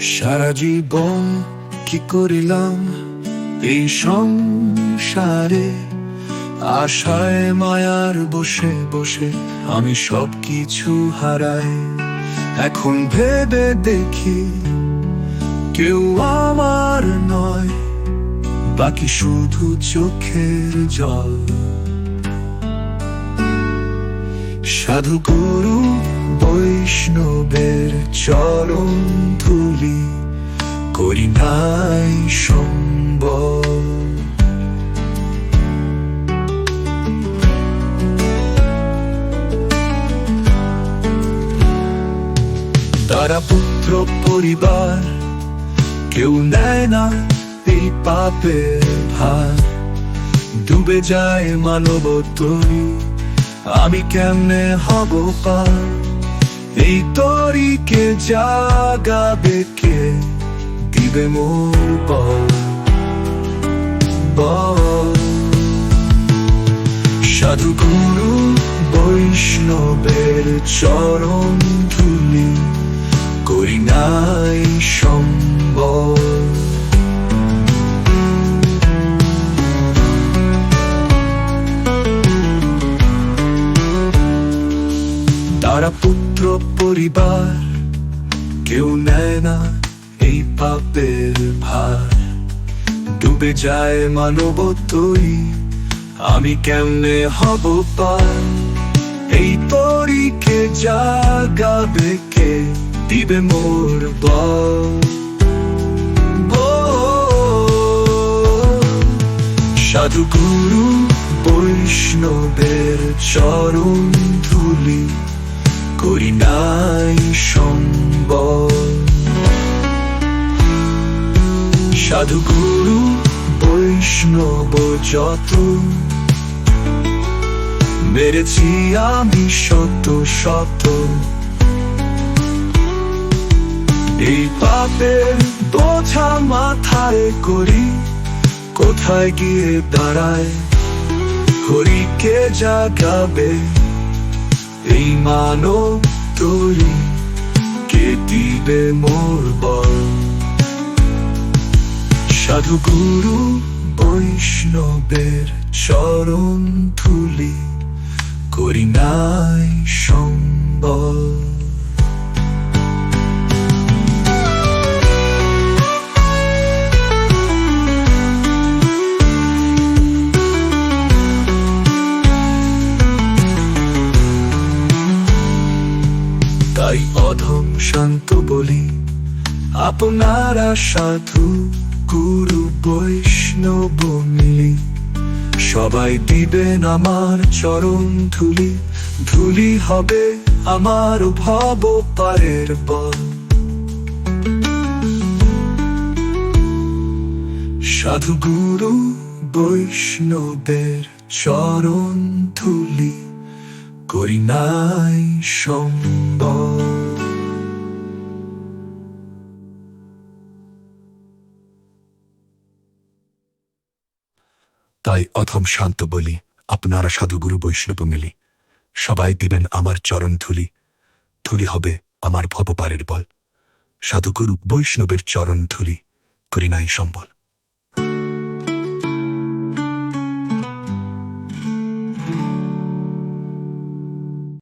সারা জীবন কি করিলাম এই সংসারে? আশায়, মায়ার বসে বসে আমি সব কিছু হারাই। এখন ভেবে দেখি কেউ আমার নয়, বাকি শুধু চোখের জল। সাধু গুরু বৈষ্ণবের চরণ ধুলি করি নাই সম্বল। তারা পুত্র পরিবার, কেউ নেয় না এই পাপের ভার। ডুবে যায় মানবতই আমি কেমনে হব পার? এই তরিকে জাগাবে কে দিবে মোর বল? বল। সাধু গুরু বৈষ্ণবের চরণ ধুলি করি নাই সম্বল। তারা পুত্র পরিবার, কেউ নেয় না এই পাপের ভার। ডুবে যায় মানবতই, আমি কেমনে হব পার? এই তরিকে জাগাবে কে? দিবে মোর বল। সাধু গুরু বৈষ্ণবের চরণ ধুলি। সম্বল। সাধু গুরু বৈষ্ণব যত মেরেছি আমি শত শত। এই পাপের বোঝা মাথায় করি, কোথায় গিয়ে দাঁড়ায় হরিকে জাগাবে, এই মানব তরি দিবে মোর বল। সাধু গুরু বৈষ্ণবের চরণ ধুলি করি নাই শান্ত বলি, আপনারা সাধু, গুরু, বৈষ্ণব মিলি, সবাই দিবেন আমার চরণ ধুলি ধুলি হবে আমার ভব পারের বল। সাধু, গুরু, বৈষ্ণবের চরণ ধুলি, করি নাই সম্বল তাই অথম শান্ত বলি, আপনারা সাধুগুরু বৈষ্ণব মিলি। সবাই দিবেন আমার চরণ ধুলি। ধুলি হবে আমার ভবপারের বল। সাধুগুরু বৈষ্ণবের চরণ ধুলি করি নাই সম্বল।